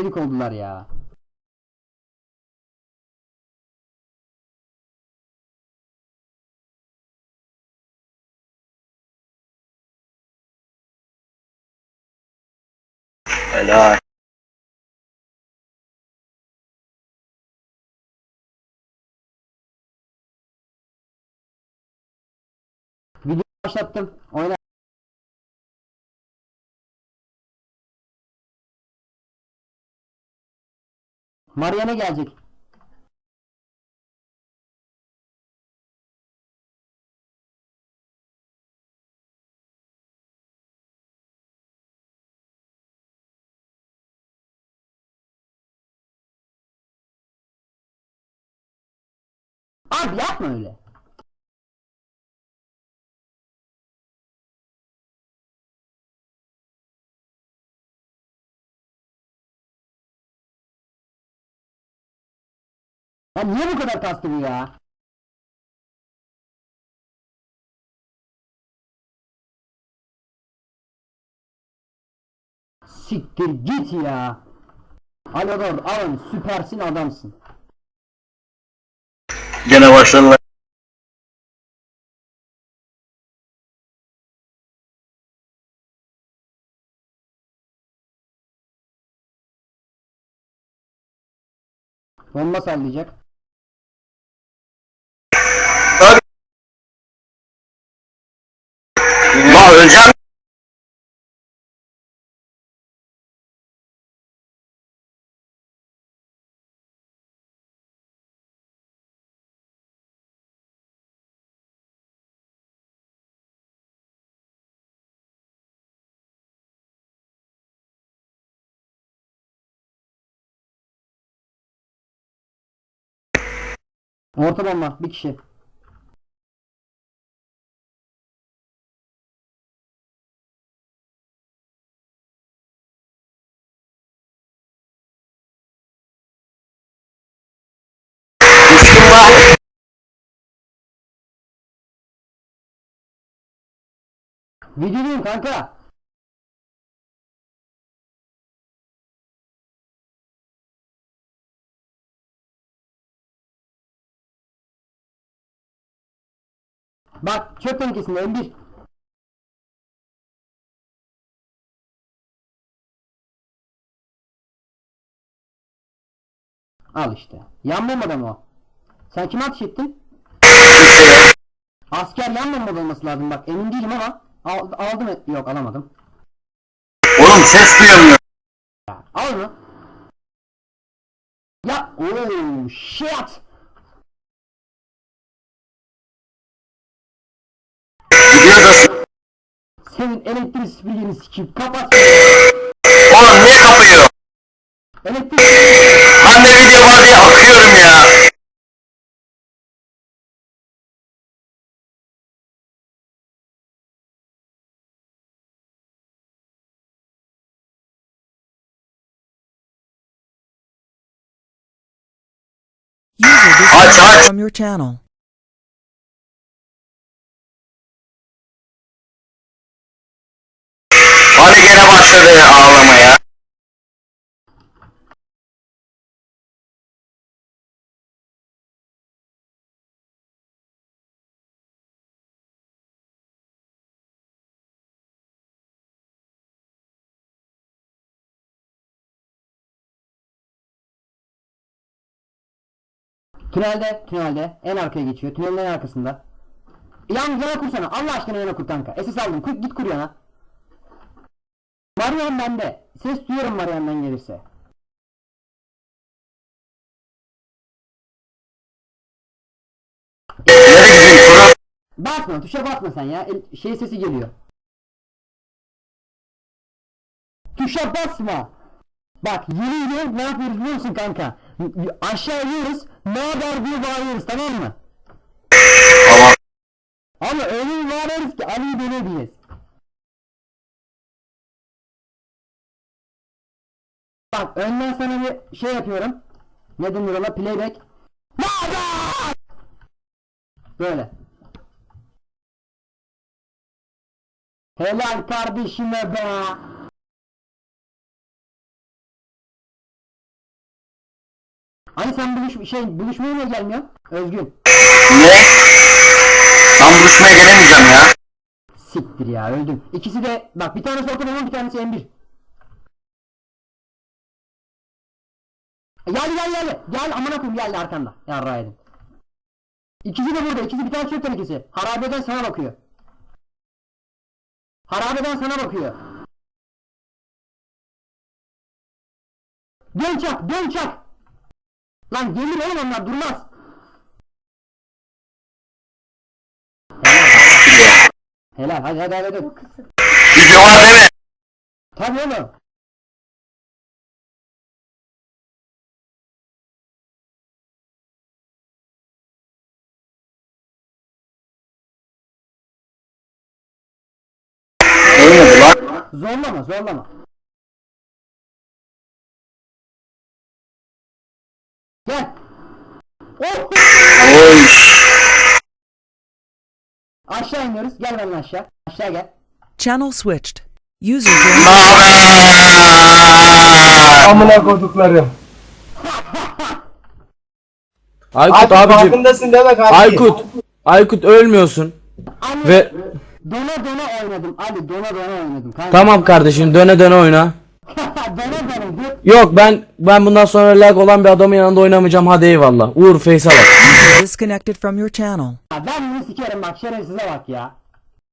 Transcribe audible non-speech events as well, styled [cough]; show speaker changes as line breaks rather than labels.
Paramedic oldular ya.
Helal.
Video başlattım. Oyna. Mariana gelecek. Abi yapma öyle. Ya niye bu kadar kastı bu ya? Siktir git ya. Alodor alın süpersin adamsın.
Gene başladılar.
Bomba sallayacak.
Öleceğim.
Orta bomba bir kişi. Videodayım kanka. Bak çöp tenekesinde M1. Al işte. Yan bomba mı o? Sen kime ateş ettin? Asker yan bomba olması lazım bak emin değilim ama al, aldım mı? Yok alamadım.
Oğlum ses duyamıyorum.
Ya, al mı? Ya ooo shit.
Gidiyor da
Senin elektrik süpürgeni sikeyim kapat.
Aç, aç.
from your channel.
Hani gene başladı ağlamaya.
Tünelde, tünelde. En arkaya geçiyor. Tünelin en arkasında. Yan, yana kursana. Allah aşkına yana kur kanka. SS aldım. Kur, git kur yana. Marian bende. Ses duyuyorum Marian'dan gelirse. Basma, tuşa basma sen ya. El- şey sesi geliyor. Tuşa basma. Bak yeni yeni ne yapıyoruz biliyor musun kanka? Aşağı iniyoruz. Ne haber diye bağırıyoruz tamam mı?
Tamam.
Ama öyle bir bağırıyoruz ki Ali'yi dene diyeyiz. Bak önden sana bir şey yapıyorum. Ne denir ona? Playback. Ne haber? Böyle. Helal kardeşime be. Ali sen buluş şey buluşmaya niye gelmiyorsun? Özgün.
Ne? Ben buluşmaya gelemeyeceğim ya.
Siktir ya öldüm. İkisi de bak bir tanesi olan bir tanesi M1. Gel gel gel. Gel amına koyayım geldi arkanda. Yarra edin. İkisi de burada. İkisi bir tane çöp tenekesi. Harabeden sana bakıyor. Harabeden sana bakıyor. Dön çak, dön çak. Lan gelir oğlum onlar durmaz. Helal hadi hadi hadi.
Video var değil mi?
Tabii oğlum. Zorlama zorlama. Oh!
Oy.
Aşağı iniyoruz. Gel benimle aşağı. Aşağı gel.
Channel switched. User joined.
Amına koduklarım.
Aykut
Abi
abicim.
farkındasın değil mi kanki?
Aykut. Aykut ölmüyorsun.
Anne.
Ve
Dona dona oynadım. Ali dona dona oynadım. Kanka.
tamam kardeşim döne döne oyna. Yok ben ben bundan sonra lag olan bir adamın yanında oynamayacağım hadi eyvallah. Uğur.
User [laughs] disconnected from your channel.
Ya Ben bunu sikerim bak şerefsize bak ya.